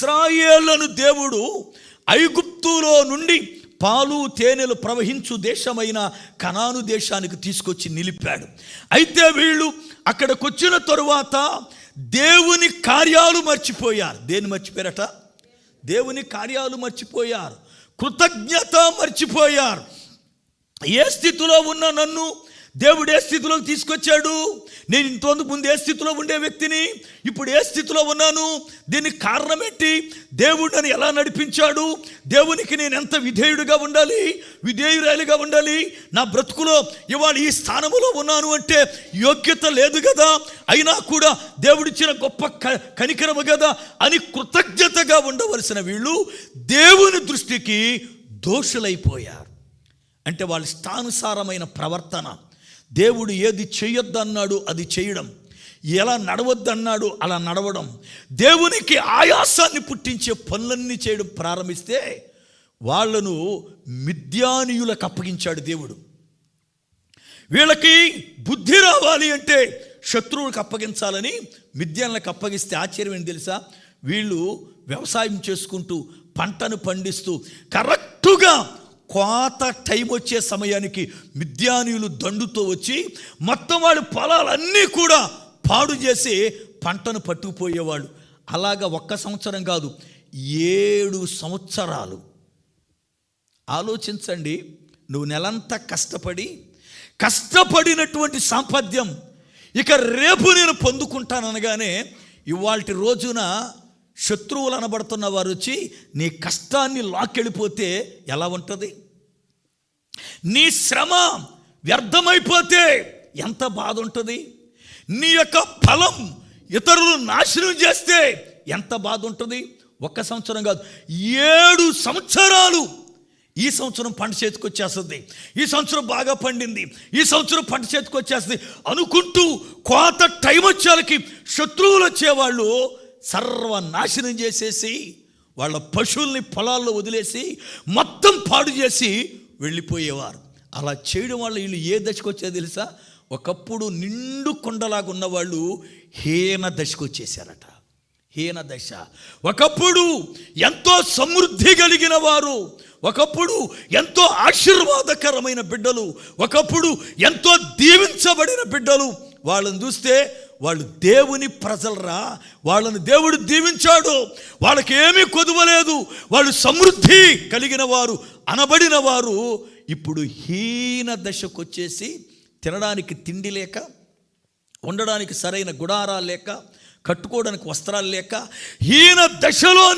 ఇస్రాయేళ్ళను దేవుడు ఐగుప్తులో నుండి పాలు తేనెలు ప్రవహించు దేశమైన కనాను దేశానికి తీసుకొచ్చి నిలిపాడు. అయితే వీళ్ళు అక్కడికొచ్చిన తరువాత దేవుని కార్యాలు మర్చిపోయారు. దేన్ని మర్చిపోయారట? దేవుని కార్యాలు మర్చిపోయారు. కృతజ్ఞత మర్చిపోయారు. ఏ స్థితిలో ఉన్న నన్ను దేవుడు ఏ స్థితిలోకి తీసుకొచ్చాడు. నేను ఇంతకు ముందు ఏ స్థితిలో ఉండే వ్యక్తిని ఇప్పుడు ఏ స్థితిలో ఉన్నాను? దీనికి కారణం ఏంటి? దేవుడు నన్ను ఎలా నడిపించాడు? దేవునికి నేను ఎంత విధేయుడిగా ఉండాలి? విధేయురాలిగా ఉండాలి? నా బ్రతుకులో ఇవాళ ఈ స్థానములో ఉన్నాను అంటే యోగ్యత లేదు కదా? అయినా కూడా దేవుడిచ్చిన గొప్ప క- కనికరము కదా? అని కృతజ్ఞతగా ఉండవలసిన వీళ్ళు దేవుని దృష్టికి దోషులైపోయారు. అంటే వాళ్ళ ఇష్టానుసారమైన ప్రవర్తన. దేవుడు ఏది చేయొద్దన్నాడు అది చేయడం. ఎలా నడవద్దన్నాడు అలా నడవడం. దేవునికి ఆయాసాన్ని పుట్టించే పనులన్నీ చేయడం ప్రారంభిస్తే వాళ్ళను మిథ్యానీయులకు అప్పగించాడు దేవుడు. వీళ్ళకి బుద్ధి రావాలి అంటే శత్రువులకు అప్పగించాలని మిథ్యాన్లకు అప్పగిస్తే ఆశ్చర్యం ఏంటి తెలుసా? వీళ్ళు వ్యవసాయం చేసుకుంటూ పంటను పండిస్తూ కరెక్టుగా కోత టైం వచ్చే సమయానికి మిద్యానీయులు దండుతో వచ్చి మొత్తం వాళ్ళు పొలాలన్నీ కూడా పాడు చేసి పంటను పట్టుకుపోయేవాళ్ళు. అలాగా ఒక్క సంవత్సరం కాదు ఏడు సంవత్సరాలు. ఆలోచించండి నువ్వు నెలంతా కష్టపడి కష్టపడినటువంటి సాంపద్యం ఇక రేపు నేను పొందుకుంటాననగానే ఇవాళ రోజున శత్రువులు అనబడుతున్న వారు వచ్చి నీ కష్టాన్ని లాక్కెళ్ళిపోతే ఎలా ఉంటుంది? నీ శ్రమ వ్యర్థమైపోతే ఎంత బాధ ఉంటుంది? నీ యొక్క ఫలం ఇతరులు నాశనం చేస్తే ఎంత బాధ ఉంటుంది? ఒక్క సంవత్సరం కాదు ఏడు సంవత్సరాలు ఈ సంవత్సరం పంట చేతికి వచ్చేస్తుంది. ఈ సంవత్సరం బాగా పండింది. ఈ సంవత్సరం పంట చేతికి వచ్చేస్తుంది అనుకుంటూ కోత టైం వచ్చేలకి శత్రువులు వచ్చేవాళ్ళు సర్వనాశనం చేసేసి వాళ్ళ పశువుల్ని పొలాల్లో వదిలేసి మొత్తం పాడు చేసి వెళ్ళిపోయేవారు. అలా చేయడం వల్ల వీళ్ళు ఏ దశకు వచ్చేది తెలుసా? ఒకప్పుడు నిండు కొండలాగా ఉన్నవాళ్ళు హీన దశకు వచ్చేసారట హీన దశ. ఒకప్పుడు ఎంతో సమృద్ధి కలిగిన వారు ఒకప్పుడు ఎంతో ఆశీర్వాదకరమైన బిడ్డలు ఒకప్పుడు ఎంతో దీవించబడిన బిడ్డలు. వాళ్ళని చూస్తే వాళ్ళు దేవుని ప్రజలరా వాళ్ళని దేవుడు దీవించాడు. వాళ్ళకి ఏమీ కొదువలేదు వాళ్ళు సమృద్ధి కలిగిన వారు అనబడిన వారు. ఇప్పుడు హీన దశకు వచ్చేసి తినడానికి తిండి లేక ఉండడానికి సరైన గుడారాలు లేక కట్టుకోవడానికి వస్త్రాలు లేక హీన దశలో